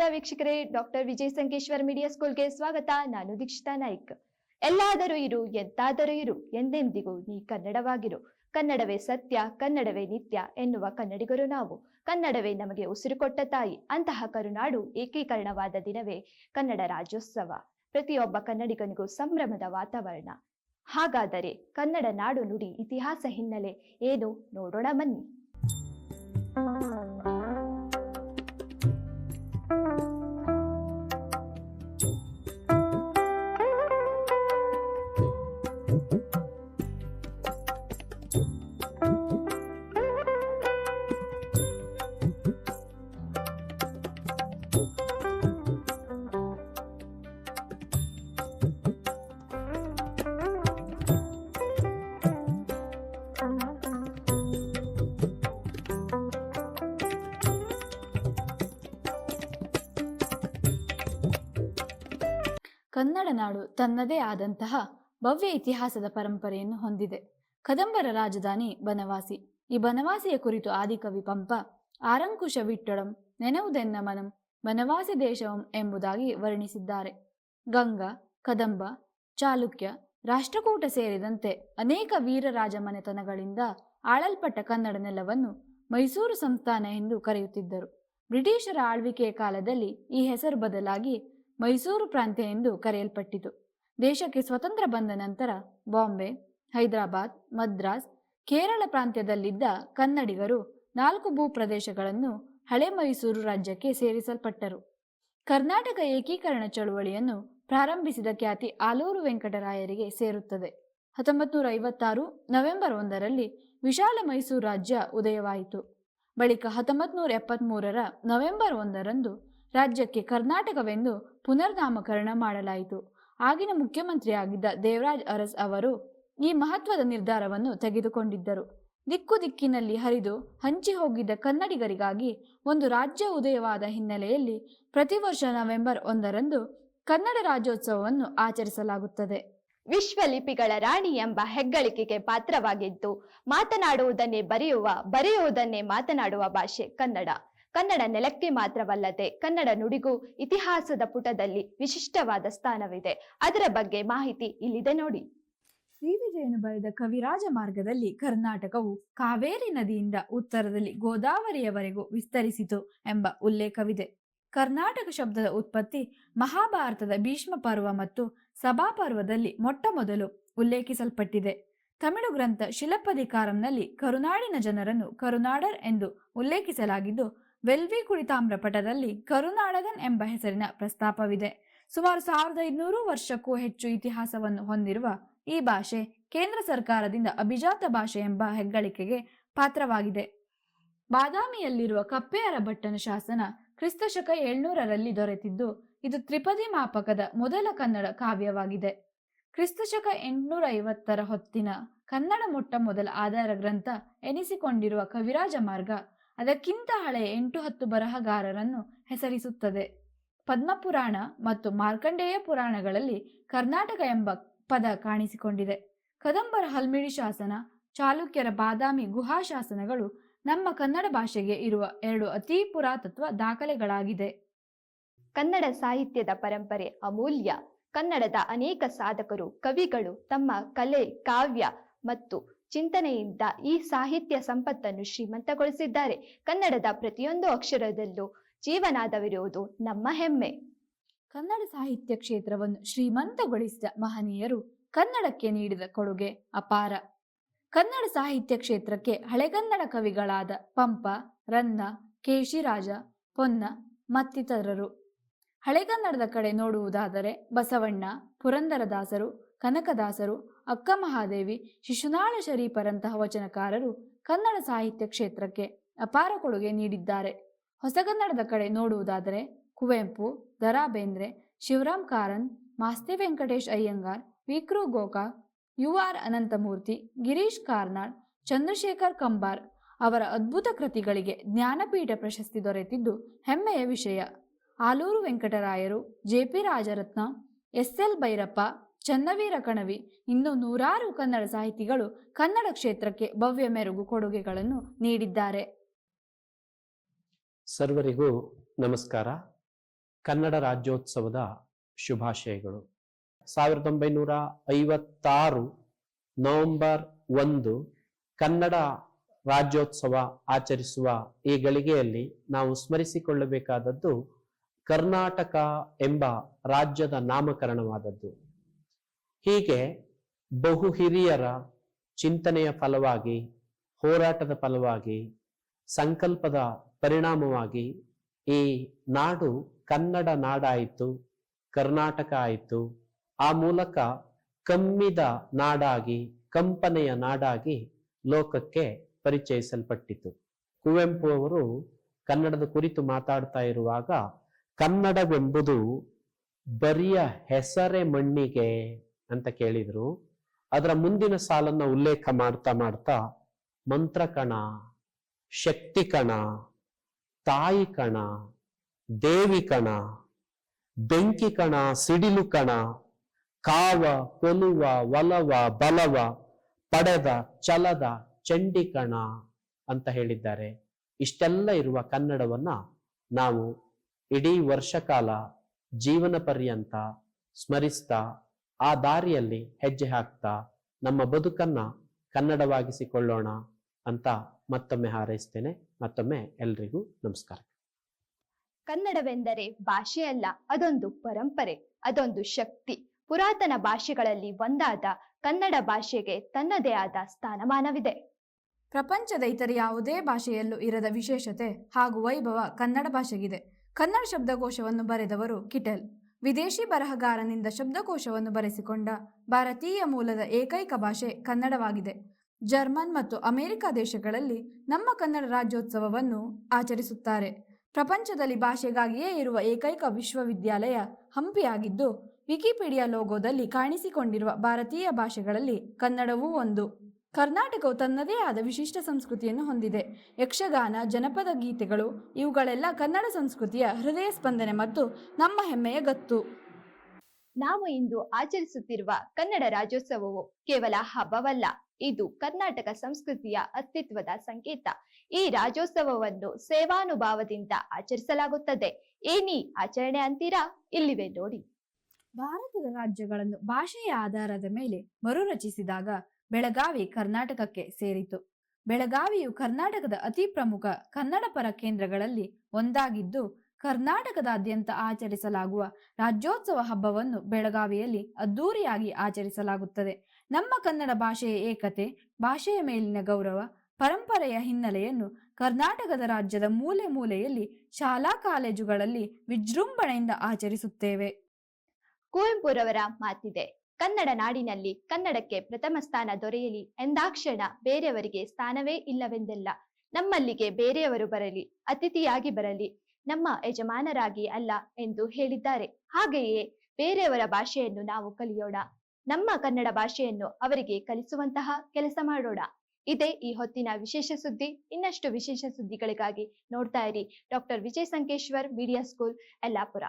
ನಮಸ್ಕಾರ ವೀಕ್ಷಕರೇ. Doctor Vijay Sankeshwar media ಸ್ಕೂಲ್ಗೆ ಸ್ವಾಗತ. ನಾನು ದೀಕ್ಷಿತಾ ನಾಯ್ಕ್. ಎಲ್ಲಾದರೂ ಇರು, ಎಂತಾದರೂ ಇರು, ಎಂದೆಂದಿಗೂ ನೀ ಕನ್ನಡವಾಗಿರು. ಕನ್ನಡವೇ ಸತ್ಯ, ಕನ್ನಡವೇ ನಿತ್ಯ ಎನ್ನುವ ಕನ್ನಡಿಗರು ನಾವು. ಕನ್ನಡವೇ ನಮಗೆ ಉಸಿರು ಕೊಟ್ಟ ತಾಯಿ. ಅಂತಹ ಕರುನಾಡು ಏಕೀಕರಣವಾದ ದಿನವೇ ಕನ್ನಡ ರಾಜ್ಯೋತ್ಸವ. ಪ್ರತಿಯೊಬ್ಬ ಕನ್ನಡಿಗನಿಗೂ ಸಂಭ್ರಮದ ವಾತಾವರಣ. ಹಾಗಾದರೆ ಕನ್ನಡ ನಾಡು ನುಡಿ ಇತಿಹಾಸ ಹಿನ್ನೆಲೆ ಏನು ನೋಡೋಣ ಬನ್ನಿ. ಕನ್ನಡ ನಾಡು ತನ್ನದೇ ಆದಂತಹ ಭವ್ಯ ಇತಿಹಾಸದ ಪರಂಪರೆಯನ್ನು ಹೊಂದಿದೆ. ಕದಂಬರ ರಾಜಧಾನಿ ಬನವಾಸಿ. ಈ ಬನವಾಸಿಯ ಕುರಿತು ಆದಿಕವಿ ಪಂಪ, ಆರಂಕುಶ ವಿಟ್ಟೊಡಂ ನೆನವುದೆನ್ನ ಮನಂ ಬನವಾಸಿ ದೇಶವಂ ಎಂಬುದಾಗಿ ವರ್ಣಿಸಿದ್ದಾರೆ. ಗಂಗಾ, ಕದಂಬ, ಚಾಲುಕ್ಯ, ರಾಷ್ಟ್ರಕೂಟ ಸೇರಿದಂತೆ ಅನೇಕ ವೀರರಾಜ ಮನೆತನಗಳಿಂದ ಆಳಲ್ಪಟ್ಟ ಕನ್ನಡ ನೆಲವನ್ನು ಮೈಸೂರು ಸಂಸ್ಥಾನ ಎಂದು ಕರೆಯುತ್ತಿದ್ದರು. ಬ್ರಿಟಿಷರ ಆಳ್ವಿಕೆಯ ಕಾಲದಲ್ಲಿ ಈ ಹೆಸರು ಬದಲಾಗಿ ಮೈಸೂರು ಪ್ರಾಂತ್ಯ ಎಂದು ಕರೆಯಲ್ಪಟ್ಟಿತು. ದೇಶಕ್ಕೆ ಸ್ವತಂತ್ರ ಬಂದ ನಂತರ ಬಾಂಬೆ, ಹೈದರಾಬಾದ್, ಮದ್ರಾಸ್, ಕೇರಳ ಪ್ರಾಂತ್ಯದಲ್ಲಿದ್ದ ಕನ್ನಡಿಗರು ನಾಲ್ಕು ಭೂಪ್ರದೇಶಗಳನ್ನು ಹಳೆ ಮೈಸೂರು ರಾಜ್ಯಕ್ಕೆ ಸೇರಿಸಲ್ಪಟ್ಟರು. ಕರ್ನಾಟಕ ಏಕೀಕರಣ ಚಳುವಳಿಯನ್ನು ಪ್ರಾರಂಭಿಸಿದ ಖ್ಯಾತಿ ಆಲೂರು ವೆಂಕಟರಾಯರಿಗೆ ಸೇರುತ್ತದೆ. ಹತ್ತೊಂಬತ್ತು ನೂರ ಐವತ್ತಾರು ನವೆಂಬರ್ ಒಂದರಲ್ಲಿ ವಿಶಾಲ ಮೈಸೂರು ರಾಜ್ಯ ಉದಯವಾಯಿತು. ಬಳಿಕ ಹತ್ತೊಂಬತ್ತು ನೂರ ಎಪ್ಪತ್ಮೂರರ ನವೆಂಬರ್ ಒಂದರಂದು ರಾಜ್ಯಕ್ಕೆ ಕರ್ನಾಟಕವೆಂದು ಪುನರ್ನಾಮಕರಣ ಮಾಡಲಾಯಿತು. ಆಗಿನ ಮುಖ್ಯಮಂತ್ರಿಯಾಗಿದ್ದ ದೇವರಾಜ್ ಅರಸ್ ಅವರು ಈ ಮಹತ್ವದ ನಿರ್ಧಾರವನ್ನು ತೆಗೆದುಕೊಂಡಿದ್ದರು. ದಿಕ್ಕು ದಿಕ್ಕಿನಲ್ಲಿ ಹರಿದು ಹಂಚಿ ಹೋಗಿದ್ದ ಕನ್ನಡಿಗರಿಗಾಗಿ ಒಂದು ರಾಜ್ಯ ಉದಯವಾದ ಹಿನ್ನೆಲೆಯಲ್ಲಿ ಪ್ರತಿ ವರ್ಷ ನವೆಂಬರ್ ಒಂದರಂದು ಕನ್ನಡ ರಾಜ್ಯೋತ್ಸವವನ್ನು ಆಚರಿಸಲಾಗುತ್ತದೆ. ವಿಶ್ವ ಲಿಪಿಗಳ ರಾಣಿ ಎಂಬ ಹೆಗ್ಗಳಿಕೆಗೆ ಪಾತ್ರವಾಗಿದ್ದು, ಮಾತನಾಡುವುದನ್ನೇ ಬರೆಯುವ, ಬರೆಯುವುದನ್ನೇ ಮಾತನಾಡುವ ಭಾಷೆ ಕನ್ನಡ. ಕನ್ನಡ ನೆಲಕ್ಕೆ ಮಾತ್ರವಲ್ಲದೆ ಕನ್ನಡ ನುಡಿಗೂ ಇತಿಹಾಸದ ಪುಟದಲ್ಲಿ ವಿಶಿಷ್ಟವಾದ ಸ್ಥಾನವಿದೆ. ಅದರ ಬಗ್ಗೆ ಮಾಹಿತಿ ಇಲ್ಲಿದೆ ನೋಡಿ. ಶ್ರೀವಿಜಯನು ಬರೆದ ಕವಿರಾಜ ಮಾರ್ಗದಲ್ಲಿ ಕರ್ನಾಟಕವು ಕಾವೇರಿ ನದಿಯಿಂದ ಉತ್ತರದಲ್ಲಿ ಗೋದಾವರಿಯವರೆಗೂ ವಿಸ್ತರಿಸಿತು ಎಂಬ ಉಲ್ಲೇಖವಿದೆ. ಕರ್ನಾಟಕ ಶಬ್ದದ ಉತ್ಪತ್ತಿ ಮಹಾಭಾರತದ ಭೀಷ್ಮ ಪರ್ವ ಮತ್ತು ಸಭಾಪರ್ವದಲ್ಲಿ ಮೊಟ್ಟ ಮೊದಲು ಉಲ್ಲೇಖಿಸಲ್ಪಟ್ಟಿದೆ. ತಮಿಳು ಗ್ರಂಥ ಶಿಲಪ್ಪದಿಕಾರಂನಲ್ಲಿ ಕರುನಾಡಿನ ಜನರನ್ನು ಕರುನಾಡರ್ ಎಂದು ಉಲ್ಲೇಖಿಸಲಾಗಿದ್ದು ವೆಲ್ವಿ ಕುಳಿತಾಮ್ರ ಪಟದಲ್ಲಿ ಕರುನಾಡಗನ್ ಎಂಬ ಹೆಸರಿನ ಪ್ರಸ್ತಾಪವಿದೆ. ಸುಮಾರು ಸಾವಿರದ ಐದುನೂರು ವರ್ಷಕ್ಕೂ ಹೆಚ್ಚು ಇತಿಹಾಸವನ್ನು ಹೊಂದಿರುವ ಈ ಭಾಷೆ ಕೇಂದ್ರ ಸರ್ಕಾರದಿಂದ ಅಭಿಜಾತ ಭಾಷೆ ಎಂಬ ಹೆಗ್ಗಳಿಕೆಗೆ ಪಾತ್ರವಾಗಿದೆ. ಬಾದಾಮಿಯಲ್ಲಿರುವ ಕಪ್ಪೆಯರ ಭಟ್ಟನ ಶಾಸನ ಕ್ರಿಸ್ತಶಕ ಏಳ್ನೂರರಲ್ಲಿ ದೊರೆತಿದ್ದು, ಇದು ತ್ರಿಪದಿ ಮಾಪಕದ ಮೊದಲ ಕನ್ನಡ ಕಾವ್ಯವಾಗಿದೆ. ಕ್ರಿಸ್ತಶಕ ಎಂಟುನೂರ ಐವತ್ತರ ಹೊತ್ತಿನ ಕನ್ನಡ ಮೊಟ್ಟ ಮೊದಲ ಆಧಾರ ಗ್ರಂಥ ಎನಿಸಿಕೊಂಡಿರುವ ಕವಿರಾಜ ಮಾರ್ಗ, ಅದಕ್ಕಿಂತ ಹಳೆಯ ಎಂಟು ಹತ್ತು ಬರಹಗಾರರನ್ನು ಹೆಸರಿಸುತ್ತದೆ. ಪದ್ಮಪುರಾಣ ಮತ್ತು ಮಾರ್ಕಂಡೇಯ ಪುರಾಣಗಳಲ್ಲಿ ಕರ್ನಾಟಕ ಎಂಬ ಪದ ಕಾಣಿಸಿಕೊಂಡಿದೆ. ಕದಂಬರ ಹಲ್ಮಿಡಿ ಶಾಸನ, ಚಾಲುಕ್ಯರ ಬಾದಾಮಿ ಗುಹಾ ಶಾಸನಗಳು ನಮ್ಮ ಕನ್ನಡ ಭಾಷೆಗೆ ಇರುವ ಎರಡು ಅತಿ ಪುರಾತತ್ವ ದಾಖಲೆಗಳಾಗಿದೆ. ಕನ್ನಡ ಸಾಹಿತ್ಯದ ಪರಂಪರೆ ಅಮೂಲ್ಯ. ಕನ್ನಡದ ಅನೇಕ ಸಾಧಕರು, ಕವಿಗಳು ತಮ್ಮ ಕಲೆ, ಕಾವ್ಯ ಮತ್ತು ಚಿಂತನೆಯಿಂದ ಈ ಸಾಹಿತ್ಯ ಸಂಪತ್ತನ್ನು ಶ್ರೀಮಂತಗೊಳಿಸಿದ್ದಾರೆ. ಕನ್ನಡದ ಪ್ರತಿಯೊಂದು ಅಕ್ಷರದಲ್ಲೂ ಜೀವನಾದವಿರುವುದು ನಮ್ಮ ಹೆಮ್ಮೆ. ಕನ್ನಡ ಸಾಹಿತ್ಯ ಕ್ಷೇತ್ರವನ್ನು ಶ್ರೀಮಂತಗೊಳಿಸಿದ ಮಹನೀಯರು ಕನ್ನಡಕ್ಕೆ ನೀಡಿದ ಕೊಡುಗೆ ಅಪಾರ. ಕನ್ನಡ ಸಾಹಿತ್ಯ ಕ್ಷೇತ್ರಕ್ಕೆ ಹಳೆಗನ್ನಡ ಕವಿಗಳಾದ ಪಂಪ, ರನ್ನ, ಕೇಶಿರಾಜ, ಪೊನ್ನ ಮತ್ತಿತರರು. ಹಳೆಗನ್ನಡದ ಕಡೆ ನೋಡುವುದಾದರೆ ಬಸವಣ್ಣ, ಪುರಂದರದಾಸರು, ಕನಕದಾಸರು, ಅಕ್ಕ ಮಹಾದೇವಿ, ಶಿಶುನಾಳ ಶರೀಫರಂತಹ ವಚನಕಾರರು ಕನ್ನಡ ಸಾಹಿತ್ಯ ಕ್ಷೇತ್ರಕ್ಕೆ ಅಪಾರ ಕೊಡುಗೆ ನೀಡಿದ್ದಾರೆ. ಹೊಸಗನ್ನಡದ ಕಡೆ ನೋಡುವುದಾದರೆ ಕುವೆಂಪು ದರಾ ಬೇಂದ್ರೆ ಶಿವರಾಮ್ ಕಾರಂತ್, ಮಾಸ್ತಿ ವೆಂಕಟೇಶ್ ಅಯ್ಯಂಗಾರ್, ವಿಕ್ರು ಗೋಕಾ ಯು ಆರ್ ಅನಂತಮೂರ್ತಿ, ಗಿರೀಶ್ ಕಾರ್ನಾಡ್, ಚಂದ್ರಶೇಖರ್ ಕಂಬಾರ್ ಅವರ ಅದ್ಭುತ ಕೃತಿಗಳಿಗೆ ಜ್ಞಾನಪೀಠ ಪ್ರಶಸ್ತಿ ದೊರೆತಿದ್ದು ಹೆಮ್ಮೆಯ ವಿಷಯ. Aluru Venkatarayaru J P Rajaratna S L Bhyrappa, Channaveera Kanavi ಇನ್ನೂ ನೂರಾರು ಕನ್ನಡ ಸಾಹಿತಿಗಳು ಕನ್ನಡ ಕ್ಷೇತ್ರಕ್ಕೆ ಭವ್ಯ ಮೆರುಗು ಕೊಡುಗೆಗಳನ್ನು ನೀಡಿದ್ದಾರೆ. ಸರ್ವರಿಗೂ ನಮಸ್ಕಾರ. ಕನ್ನಡ ರಾಜ್ಯೋತ್ಸವದ ಶುಭಾಶಯಗಳು. ಸಾವಿರದ ಒಂಬೈನೂರ ಐವತ್ತಾರು ನವೆಂಬರ್ ಒಂದು ಕನ್ನಡ ರಾಜ್ಯೋತ್ಸವ ಆಚರಿಸುವ ಈ ಗಳಿಗೆಯಲ್ಲಿ ನಾವು ಸ್ಮರಿಸಿಕೊಳ್ಳಬೇಕಾದದ್ದು ಕರ್ನಾಟಕ ಎಂಬ ರಾಜ್ಯದ ನಾಮಕರಣವಾದದ್ದು. ಹೀಗೆ ಬಹು ಹಿರಿಯರ ಚಿಂತನೆಯ ಫಲವಾಗಿ, ಹೋರಾಟದ ಫಲವಾಗಿ, ಸಂಕಲ್ಪದ ಪರಿಣಾಮವಾಗಿ ಈ ನಾಡು ಕನ್ನಡ ನಾಡಾಯಿತು, ಕರ್ನಾಟಕ ಆಯಿತು. ಆ ಮೂಲಕ ಕಮ್ಮಿದ ನಾಡಾಗಿ, ಕಂಪನೆಯ ನಾಡಾಗಿ ಲೋಕಕ್ಕೆ ಪರಿಚಯಿಸಲ್ಪಟ್ಟಿತು. ಕುವೆಂಪು ಅವರು ಕನ್ನಡದ ಕುರಿತು ಮಾತಾಡ್ತಾ ಇರುವಾಗ, ಕನ್ನಡವೆಂಬುದು ಬರಿಯ ಹೆಸರೇ ಮಣ್ಣಿಗೆ ಅಂತ ಕೇಳಿದ್ರು. ಅದರ ಮುಂದಿನ ಸಾಲನ್ನ ಉಲ್ಲೇಖ ಮಾಡ್ತಾ ಮಾಡ್ತಾ, ಮಂತ್ರಕಣ, ಶಕ್ತಿ ಕಣ ತಾಯಿ ಕಣ ದೇವಿ ಕಣ ಬೆಂಕಿ ಕಣ ಸಿಡಿಲು ಕಣ ಕಾವ, ಕೊಲುವ, ಒಲವ, ಬಲವ, ಪಡೆದ, ಚಲದ ಚಂಡಿ ಕಣ ಅಂತ ಹೇಳಿದ್ದಾರೆ. ಇಷ್ಟೆಲ್ಲ ಇರುವ ಕನ್ನಡವನ್ನ ನಾವು ಇಡೀ ವರ್ಷಕಾಲ ಜೀವನ ಪರ್ಯಂತ ಸ್ಮರಿಸ್ತಾ, ಆ ದಾರಿಯಲ್ಲಿ ಹೆಜ್ಜೆ ಹಾಕ್ತಾ, ನಮ್ಮ ಬದುಕನ್ನ ಕನ್ನಡವಾಗಿಸಿಕೊಳ್ಳೋಣ ಅಂತ ಮತ್ತೊಮ್ಮೆ ಹಾರೈಸ್ತೇನೆ. ಮತ್ತೊಮ್ಮೆ ಎಲ್ರಿಗೂ ನಮಸ್ಕಾರ. ಕನ್ನಡವೆಂದರೆ ಭಾಷೆಯಲ್ಲ ಅದೊಂದು ಪರಂಪರೆ ಅದೊಂದು ಶಕ್ತಿ. ಪುರಾತನ ಭಾಷೆಗಳಲ್ಲಿ ಒಂದಾದ ಕನ್ನಡ ಭಾಷೆಗೆ ತನ್ನದೇ ಆದ ಸ್ಥಾನಮಾನವಿದೆ. ಪ್ರಪಂಚದ ಇತರ ಯಾವುದೇ ಭಾಷೆಯಲ್ಲೂ ಇರದ ವಿಶೇಷತೆ ಹಾಗೂ ವೈಭವ ಕನ್ನಡ ಭಾಷೆಗಿದೆ. ಕನ್ನಡ ಶಬ್ದಕೋಶವನ್ನು ಬರೆದವರು ಕಿಟೆಲ್. ವಿದೇಶಿ ಬರಹಗಾರನಿಂದ ಶಬ್ದಕೋಶವನ್ನು ಬರೆಸಿಕೊಂಡ ಭಾರತೀಯ ಮೂಲದ ಏಕೈಕ ಭಾಷೆ ಕನ್ನಡವಾಗಿದೆ. ಜರ್ಮನ್ ಮತ್ತು ಅಮೆರಿಕ ದೇಶಗಳಲ್ಲಿ ನಮ್ಮ ಕನ್ನಡ ರಾಜ್ಯೋತ್ಸವವನ್ನು ಆಚರಿಸುತ್ತಾರೆ. ಪ್ರಪಂಚದಲ್ಲಿ ಭಾಷೆಗಾಗಿಯೇ ಇರುವ ಏಕೈಕ ವಿಶ್ವವಿದ್ಯಾಲಯ ಹಂಪಿಯಾಗಿದ್ದು, ವಿಕಿಪೀಡಿಯಾ ಲೋಗೋದಲ್ಲಿ ಕಾಣಿಸಿಕೊಂಡಿರುವ ಭಾರತೀಯ ಭಾಷೆಗಳಲ್ಲಿ ಕನ್ನಡವೂ ಒಂದು. ಕರ್ನಾಟಕವು ತನ್ನದೇ ಆದ ವಿಶಿಷ್ಟ ಸಂಸ್ಕೃತಿಯನ್ನು ಹೊಂದಿದೆ. ಯಕ್ಷಗಾನ, ಜನಪದ ಗೀತೆಗಳು, ಇವುಗಳೆಲ್ಲ ಕನ್ನಡ ಸಂಸ್ಕೃತಿಯ ಹೃದಯ ಸ್ಪಂದನೆ ಮತ್ತು ನಮ್ಮ ಹೆಮ್ಮೆಯ ಗತ್ತು. ನಾವು ಇಂದು ಆಚರಿಸುತ್ತಿರುವ ಕನ್ನಡ ರಾಜ್ಯೋತ್ಸವವು ಕೇವಲ ಹಬ್ಬವಲ್ಲ ಇದು ಕರ್ನಾಟಕ ಸಂಸ್ಕೃತಿಯ ಅಸ್ತಿತ್ವದ ಸಂಕೇತ. ಈ ರಾಜ್ಯೋತ್ಸವವನ್ನು ಸೇವಾನುಭಾವದಿಂದ ಆಚರಿಸಲಾಗುತ್ತದೆ. ಏನಿ ಆಚರಣೆ ಅಂತೀರಾ? ಇಲ್ಲಿವೆ ನೋಡಿ. ಭಾರತದ ರಾಜ್ಯಗಳನ್ನು ಭಾಷೆಯ ಆಧಾರದ ಮೇಲೆ ಮರುರಚಿಸಿದಾಗ ಬೆಳಗಾವಿ ಕರ್ನಾಟಕಕ್ಕೆ ಸೇರಿತು. ಬೆಳಗಾವಿಯು ಕರ್ನಾಟಕದ ಅತಿ ಪ್ರಮುಖ ಕನ್ನಡ ಪರ ಕೇಂದ್ರಗಳಲ್ಲಿ ಒಂದಾಗಿದ್ದು ಕರ್ನಾಟಕದಾದ್ಯಂತ ಆಚರಿಸಲಾಗುವ ರಾಜ್ಯೋತ್ಸವ ಹಬ್ಬವನ್ನು ಬೆಳಗಾವಿಯಲ್ಲಿ ಅದ್ದೂರಿಯಾಗಿ ಆಚರಿಸಲಾಗುತ್ತದೆ. ನಮ್ಮ ಕನ್ನಡ ಭಾಷೆಯ ಏಕತೆ, ಭಾಷೆಯ ಮೇಲಿನ ಗೌರವ, ಪರಂಪರೆಯ ಹಿನ್ನೆಲೆಯನ್ನು ಕರ್ನಾಟಕದ ರಾಜ್ಯದ ಮೂಲೆ ಮೂಲೆಯಲ್ಲಿ ಶಾಲಾ ಕಾಲೇಜುಗಳಲ್ಲಿ ವಿಜೃಂಭಣೆಯಿಂದ ಆಚರಿಸುತ್ತೇವೆ. ಕುವೆಂಪುರವರ ಮಾತಿದೆ, ಕನ್ನಡ ನಾಡಿನಲ್ಲಿ ಕನ್ನಡಕ್ಕೆ ಪ್ರಥಮ ಸ್ಥಾನ ದೊರೆಯಲಿ ಎಂದಾಕ್ಷಣ ಬೇರೆಯವರಿಗೆ ಸ್ಥಾನವೇ ಇಲ್ಲವೆಂದಿಲ್ಲ ನಮ್ಮಲ್ಲಿಗೆ ಬೇರೆಯವರು ಬರಲಿ, ಅತಿಥಿಯಾಗಿ ಬರಲಿ ನಮ್ಮ ಯಜಮಾನರಾಗಿ ಅಲ್ಲ ಎಂದು ಹೇಳಿದ್ದಾರೆ. ಹಾಗೆಯೇ ಬೇರೆಯವರ ಭಾಷೆಯನ್ನು ನಾವು ಕಲಿಯೋಣ. ನಮ್ಮ ಕನ್ನಡ ಭಾಷೆಯನ್ನು ಅವರಿಗೆ ಕಲಿಸುವಂತಹ ಕೆಲಸ ಮಾಡೋಣ. ಇದೇ ಈ ಹೊತ್ತಿನ ವಿಶೇಷ ಸುದ್ದಿ. ಇನ್ನಷ್ಟು ವಿಶೇಷ ಸುದ್ದಿಗಳಿಗಾಗಿ ನೋಡ್ತಾ ಇರಿ. Doctor Vijay Sankeshwar, media school, Yellapur.